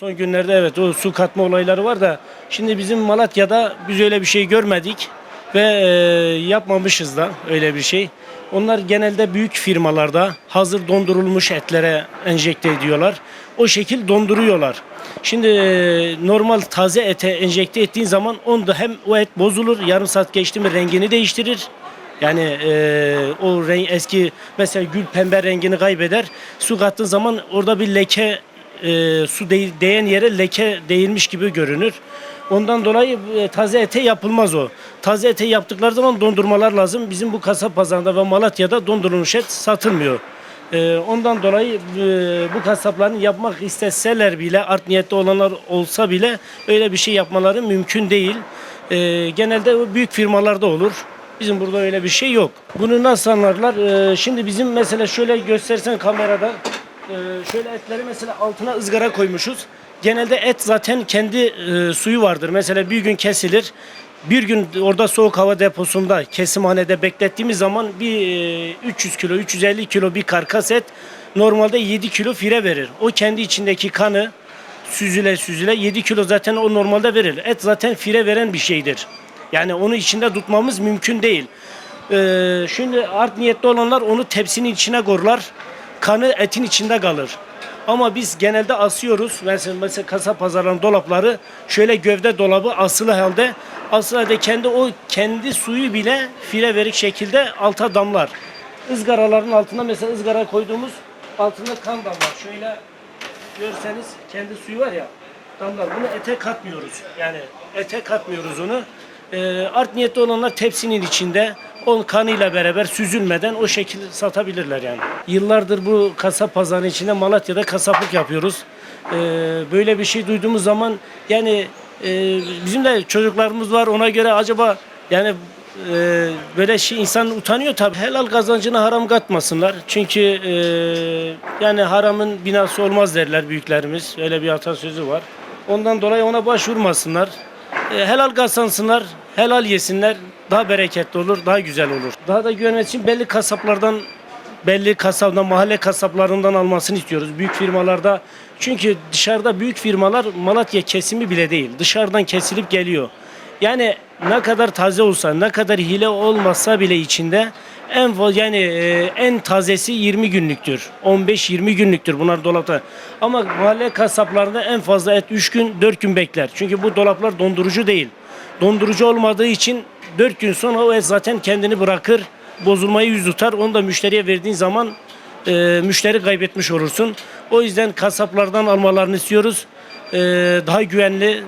Son günlerde evet o su katma olayları var da şimdi bizim Malatya'da biz öyle bir şey görmedik ve e, yapmamışız da öyle bir şey. Onlar genelde büyük firmalarda hazır dondurulmuş etlere enjekte ediyorlar. O şekil donduruyorlar. Şimdi e, normal taze ete enjekte ettiğin zaman onda hem o et bozulur, yarım saat geçti mi rengini değiştirir. Yani e, o renk eski mesela gül pembe rengini kaybeder. Su kattığın zaman orada bir leke e, su değ- değen yere leke değilmiş gibi görünür. Ondan dolayı e, taze ete yapılmaz o. Taze ete yaptıkları zaman dondurmalar lazım. Bizim bu kasap pazarında ve Malatya'da dondurulmuş et satılmıyor. E, ondan dolayı e, bu kasapların yapmak isteseler bile art niyetli olanlar olsa bile öyle bir şey yapmaları mümkün değil. E, genelde büyük firmalarda olur. Bizim burada öyle bir şey yok. Bunu nasıl anlarlar? E, şimdi bizim mesela şöyle göstersen kamerada ee, şöyle etleri mesela altına ızgara koymuşuz. Genelde et zaten kendi e, suyu vardır. Mesela bir gün kesilir. Bir gün orada soğuk hava deposunda kesimhanede beklettiğimiz zaman bir e, 300 kilo 350 kilo bir karkas et normalde 7 kilo fire verir. O kendi içindeki kanı süzüle süzüle 7 kilo zaten o normalde verir. Et zaten fire veren bir şeydir. Yani onu içinde tutmamız mümkün değil. Ee, şimdi art niyetli olanlar onu tepsinin içine korlar. Kanı etin içinde kalır. Ama biz genelde asıyoruz. Mesela, mesela kasap pazarlarının dolapları şöyle gövde dolabı asılı halde asılı halde kendi o kendi suyu bile file verik şekilde alta damlar. Izgaraların altında mesela ızgara koyduğumuz altında kan damlar. Şöyle görseniz kendi suyu var ya damlar. Bunu ete katmıyoruz. Yani ete katmıyoruz onu. Ee, art niyetli olanlar tepsinin içinde o kanıyla beraber süzülmeden o şekilde satabilirler yani. Yıllardır bu kasap pazarının içinde Malatya'da kasaplık yapıyoruz. Ee, böyle bir şey duyduğumuz zaman yani e, bizim de çocuklarımız var ona göre acaba yani e, böyle şey insan utanıyor tabii. Helal kazancına haram katmasınlar. Çünkü e, yani haramın binası olmaz derler büyüklerimiz. Öyle bir atasözü var. Ondan dolayı ona başvurmasınlar. E, helal kazansınlar, helal yesinler. Daha bereketli olur, daha güzel olur. Daha da güvenmek için belli kasaplardan belli kasaptan, mahalle kasaplarından almasını istiyoruz. Büyük firmalarda çünkü dışarıda büyük firmalar Malatya kesimi bile değil. Dışarıdan kesilip geliyor. Yani ne kadar taze olsa, ne kadar hile olmasa bile içinde en yani e, en tazesi 20 günlüktür. 15-20 günlüktür bunlar dolapta. Ama mahalle kasaplarında en fazla et 3 gün 4 gün bekler. Çünkü bu dolaplar dondurucu değil. Dondurucu olmadığı için 4 gün sonra o et zaten kendini bırakır. Bozulmayı yüz tutar. Onu da müşteriye verdiğin zaman e, müşteri kaybetmiş olursun. O yüzden kasaplardan almalarını istiyoruz. E, daha güvenli,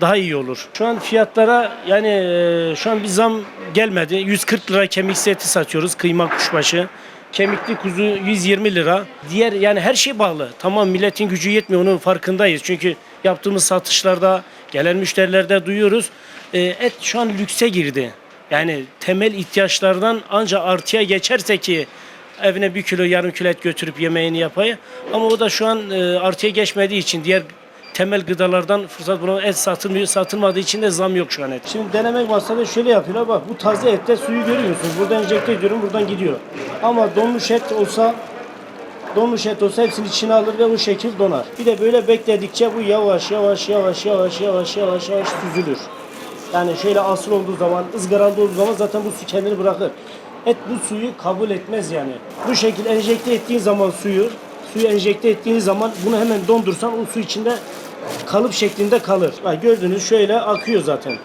daha iyi olur. Şu an fiyatlara yani e, şu an bir zam gelmedi. 140 lira kemik eti satıyoruz kıyma kuşbaşı. Kemikli kuzu 120 lira. Diğer yani her şey bağlı. Tamam milletin gücü yetmiyor onun farkındayız. Çünkü yaptığımız satışlarda gelen müşterilerde duyuyoruz. E, et şu an lükse girdi. Yani temel ihtiyaçlardan ancak artıya geçerse ki evine bir kilo yarım kilo et götürüp yemeğini yapayım. Ama o da şu an e, artıya geçmediği için diğer temel gıdalardan fırsat bulan et satılmıyor. Satılmadığı için de zam yok şu an et. Şimdi denemek masada şöyle yapıyorlar bak bu taze ette suyu görüyorsunuz. Buradan enjekte ediyorum buradan gidiyor. Ama donmuş et olsa donmuş et olsa hepsini içine alır ve bu şekil donar. Bir de böyle bekledikçe bu yavaş yavaş yavaş yavaş yavaş yavaş yavaş süzülür. Yani şöyle asıl olduğu zaman, ızgaralı olduğu zaman zaten bu su kendini bırakır. Et bu suyu kabul etmez yani. Bu şekilde enjekte ettiğin zaman suyu, suyu enjekte ettiğiniz zaman bunu hemen dondursan o su içinde kalıp şeklinde kalır. Bak gördünüz şöyle akıyor zaten.